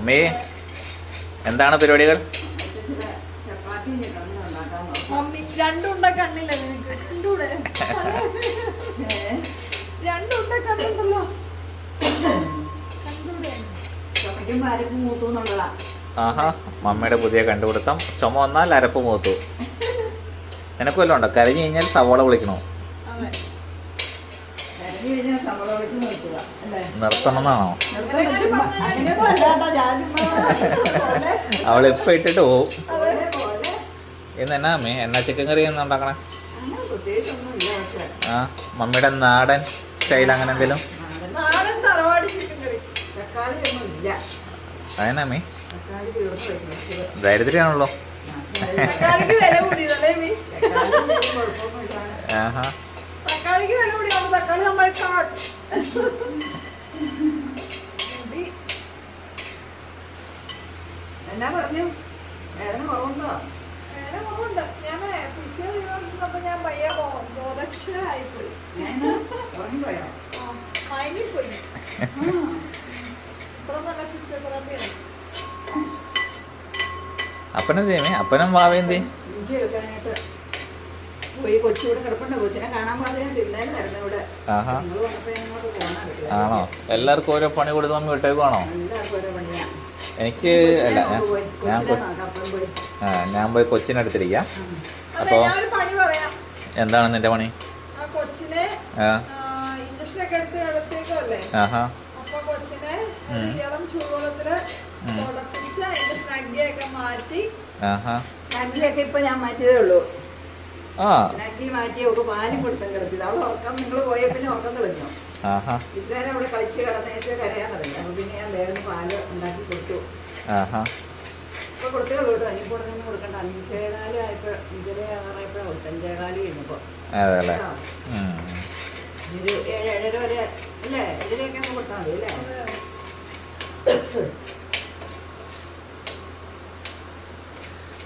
അമ്മേ എന്താണ് പരിപാടികൾ? ആഹാ മമ്മയുടെ പുതിയ കണ്ടുപിടുത്തം. ചുമ വന്നാൽ അരപ്പ് മൂത്തു. നിനക്ക് വല്ലതും ഉണ്ടോ? കരഞ്ഞു കഴിഞ്ഞാൽ സവോള വിളിക്കണോ ചുമ്മാ അവൾ എപ്പോ ഇട്ടിട്ട് പോവും. ഇന്ന് എന്നാ അമ്മേ? എന്നാ ചിക്കൻ കറി ഒന്നും ഉണ്ടാക്കണേ? ആ മമ്മിയുടെ നാടൻ സ്റ്റൈൽ അങ്ങനെ എന്തെങ്കിലും? അതന്നെ അമ്മേ? ദരിദ്രയാണല്ലോ ആഹാ. തക്കാളി നമ്മൾ മുടി എന്നാ പറഞ്ഞു? വേദന കുറവുണ്ടോ? വേദന കുറവുണ്ട്. ഞാൻ ഫിസിയോ ചെയ്തോണ്ടിരുന്നപ്പോ ഞാൻ പയ്യ ബോധക്ഷരായിപ്പോയി. ഞാൻ ഉറങ്ങിപ്പോയോ? ആ, മയങ്ങിപ്പോയി. ഇത്ര നല്ല ഫിസിയോതെറാപ്പിയാണ് അപ്പനും വാവേന്തി ഇഞ്ചി എടുക്കാനായിട്ട് കിടപ്പുണ്ട്. കൊച്ചിനെ കാണാൻ ഇവിടെ. ആണോ? എല്ലാവർക്കും ഓരോ പണി കൊടുത്ത് മമ്മി വിട്ടേക്കുവാണോ എനിക്ക് അല്ല ഞാൻ ഞാൻ പോയി. കൊച്ചിനടുത്തിരിക്കാം അതെ അപ്പോ പണി പറയാം. എന്താണ് നിന്റെ പണി? ആഹാ. മാറ്റി ആഹാ. ഇപ്പൊ ഞാൻ മാറ്റിയതേ ഉള്ളൂ. സ്നാക്കി മാറ്റി ഒക്കെ പാലും കൊടുത്തും കിടത്തിയത് അവൾ ഉറക്കം നിങ്ങൾ പോയ പിന്നെ ഉറക്കം തെളിഞ്ഞു? അവിടെ കളിച്ച് കിടന്നേച്ച് കരയാൻ തുടങ്ങി. അപ്പൊ പിന്നെ ഞാൻ വേഗം പാൽ ഉണ്ടാക്കി കൊടുത്തു. ആഹാ. ഇപ്പൊ കൊടുത്തേ ഉള്ളൂ കേട്ടോ. ഇനിയിപ്പോൾ ഉടനെ കൊടുക്കണ്ട. അഞ്ചേകാൽ ആയപ്പോ അഞ്ചര ആറായപ്പോഴാണ് കൊടുത്തത്. അഞ്ചേകാൽ കഴിഞ്ഞപ്പോ. അതെ അല്ലേ കേട്ടോ? ഉം. ഒരു ഏഴ് ഏഴര വരെ അല്ലേ? ഏഴരയൊക്കെ അങ്ങ് കൊടുത്താൽ മതി അല്ലേ?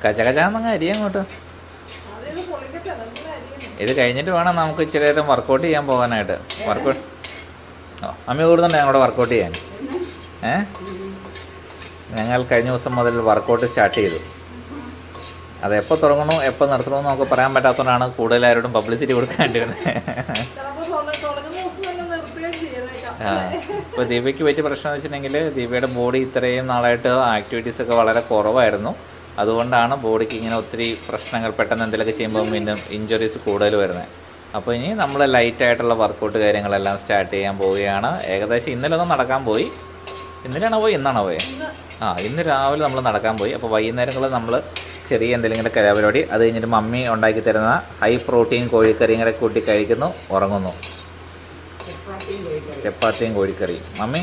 കച്ച കച്ചാന്നങ്ങ് അരി അങ്ങോട്ട്. ഇത് കഴിഞ്ഞിട്ട് വേണം നമുക്ക് ഇച്ചിരി നേരം വർക്കൗട്ട് ചെയ്യാൻ പോകാനായിട്ട്. വർക്കൗട്ട് ഓ അമ്മ കൂടുന്നുണ്ട് ഞങ്ങളുടെ വർക്കൗട്ട് ചെയ്യാൻ. ഏ? ഞങ്ങൾ കഴിഞ്ഞ ദിവസം മുതൽ വർക്കൗട്ട് സ്റ്റാർട്ട് ചെയ്തു. അത് എപ്പോൾ തുടങ്ങണോ എപ്പോൾ നിർത്തണമെന്ന് നമുക്ക് പറയാൻ പറ്റാത്തതുകൊണ്ടാണ് കൂടുതലാരോടും പബ്ലിസിറ്റി കൊടുക്കാണ്ടിരുന്നത് ആ ഇപ്പോൾ ദീപയ്ക്ക് പറ്റിയ പ്രശ്നം എന്ന് വെച്ചിട്ടുണ്ടെങ്കിൽ ദീപയുടെ ബോഡി ഇത്രയും നാളായിട്ട് ആക്ടിവിറ്റീസ് ഒക്കെ വളരെ കുറവായിരുന്നു. അതുകൊണ്ടാണ് ബോഡിക്ക് ഇങ്ങനെ ഒത്തിരി പ്രശ്നങ്ങൾ പെട്ടെന്ന് എന്തെങ്കിലുമൊക്കെ ചെയ്യുമ്പോൾ വീണ്ടും ഇഞ്ചുറീസ് കൂടുതൽ വരുന്നത്. അപ്പോൾ ഇനി നമ്മൾ ലൈറ്റായിട്ടുള്ള വർക്കൗട്ട് കാര്യങ്ങളെല്ലാം സ്റ്റാർട്ട് ചെയ്യാൻ പോവുകയാണ്. ഏകദേശം ഇന്നലൊന്നും ഒന്ന് നടക്കാൻ പോയി. ഇന്നലെയാണോ പോയി? ഇന്നാണോ പോയി? ആ ഇന്ന് രാവിലെ നമ്മൾ നടക്കാൻ പോയി. അപ്പോൾ വൈകുന്നേരങ്ങളിൽ നമ്മൾ ചെറിയ എന്തെങ്കിലും കലാപരിപാടി അത് കഴിഞ്ഞിട്ട് മമ്മി ഉണ്ടാക്കി തരുന്ന ഹൈ പ്രോട്ടീൻ കോഴിക്കറിയും കൂടെ കൂട്ടി കഴിക്കുന്നു ഉറങ്ങുന്നു. ചപ്പാത്തിയും കോഴിക്കറിയും. മമ്മി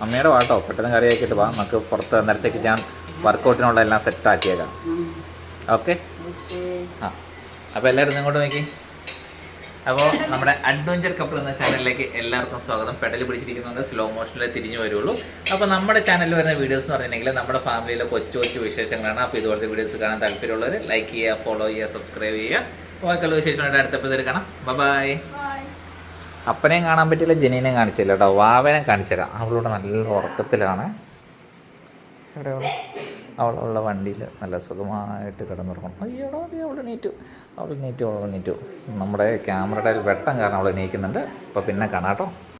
മമ്മിയുടെ വാട്ടോ? പെട്ടെന്ന് കറിയാക്കിയിട്ട് വാ. നമുക്ക് പുറത്ത് നേരത്തേക്ക് ഞാൻ വർക്കൗട്ടിനുള്ള എല്ലാം സെറ്റ് ആക്കിയേക്കാം. ഓക്കെ ആ. അപ്പോൾ എല്ലാവരും ഇങ്ങോട്ട് നോക്കി. അപ്പോൾ നമ്മുടെ അഡ്വഞ്ചർ കപ്പിൾ എന്ന ചാനലിലേക്ക് എല്ലാവർക്കും സ്വാഗതം. പെടൽ പിടിച്ചിരിക്കുന്നുണ്ട്. സ്ലോ മോഷനിൽ തിരിഞ്ഞു വരുള്ളൂ. അപ്പോൾ നമ്മുടെ ചാനലിൽ വരുന്ന വീഡിയോസ് എന്ന് പറഞ്ഞിട്ടുണ്ടെങ്കിൽ നമ്മുടെ ഫാമിലിയിലെ കൊച്ചു കൊച്ചു വിശേഷങ്ങളാണ്. അപ്പോൾ ഇതുപോലത്തെ വീഡിയോസ് കാണാൻ താല്പര്യമുള്ളവർ ലൈക്ക് ചെയ്യുക ഫോളോ ചെയ്യുക സബ്സ്ക്രൈബ് ചെയ്യുക. ബാക്കിയുള്ള വിശേഷമായിട്ട് അടുത്തപ്പോൾ കാണാം. ബൈ അപ്പനെയും കാണാൻ പറ്റില്ല ജനീനെയും കാണിച്ചില്ല കേട്ടോ. വാവനെ കാണിച്ചു തരാം. അവളോട് നല്ല ഉറക്കത്തിലാണ്. എവിടെ അവൾ അവളുള്ള വണ്ടിയിൽ നല്ല സുഖമായിട്ട് കിടന്നുറങ്ങണം അയ്യോ അതെ അവൾ എണീറ്റു. അവൾ എണീറ്റു അവൾ എണീറ്റു. നമ്മുടെ ക്യാമറയുടെ വെട്ടം കാരണം അവൾ എണീക്കുന്നുണ്ട്. അപ്പോൾ പിന്നെ കാണാം കേട്ടോ.